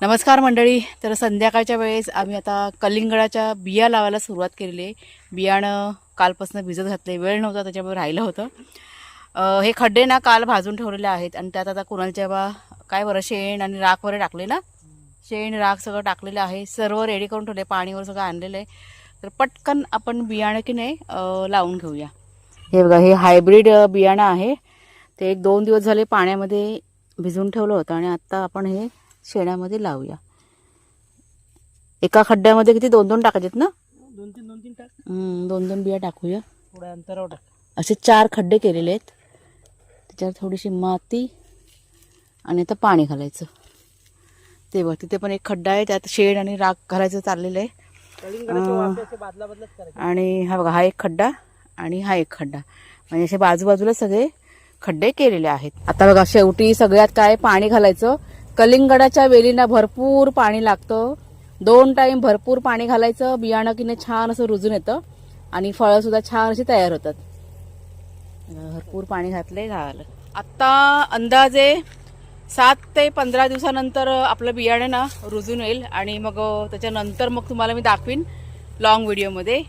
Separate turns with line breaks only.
नमस्कार मंडळी. तर संध्याकाळच्या वेळेस आम्ही आता कलिंगडाच्या बिया लावायला सुरुवात केलेली आहे. बियाणं कालपासून भिजत घातले वेळ नव्हता त्याच्यामुळे राहिलं होतं. हे खड्डे ना काल भाजून ठेवलेले आहेत आणि त्यात आता कुणालच्या बा काय बरं शेण आणि राख वगैरे टाकले ना? शेण राख सगळं टाकलेलं आहे. सर्व रेडी करून ठेवले पाणीवर सगळं आणलेलं आहे. तर पटकन आपण बियाणं की नाही लावून घेऊया. हे बघा हे हायब्रिड बियाणं आहे. ते एक दोन दिवस झाले पाण्यामध्ये भिजवून ठेवलं होतं आणि आत्ता आपण हे शेणामध्ये लावूया. एका खड्ड्यामध्ये किती? दोन दोन टाकायचेत ना?
दोन तीन दोन तीन टाक.
दोन दोन बिया टाकूया.
थोड्या अंतरावर टाक.
असे चार खड्डे केलेले आहेत. त्याच्यावर थोडीशी माती आणि आता पाणी घालायचं. ते बघ तिथे पण एक खड्डा आहे. त्यात शेण आणि राख घालायचं चाललेलं आहे. आणि हा बघा हा एक खड्डा आणि हा एक खड्डा. म्हणजे असे बाजूबाजूला सगळे खड्डे केलेले आहेत. आता बघा शेवटी सगळ्यात काय पाणी घालायचं? कलिंगडाच्या वेलींना भरपूर पाणी लागतं. दोन टाईम भरपूर पाणी घालायचं. बियाणं की नाही छान असं रुजून येतं. आणि फळं सुद्धा छान अशी तयार होतात. भरपूर पाणी घातले झालं आत्ता अंदाजे सात ते पंधरा दिवसानंतर आपलं बियाणं ना रुजून येईल. आणि मग त्याच्यानंतर मग तुम्हाला मी दाखवीन लॉंग व्हिडिओमध्ये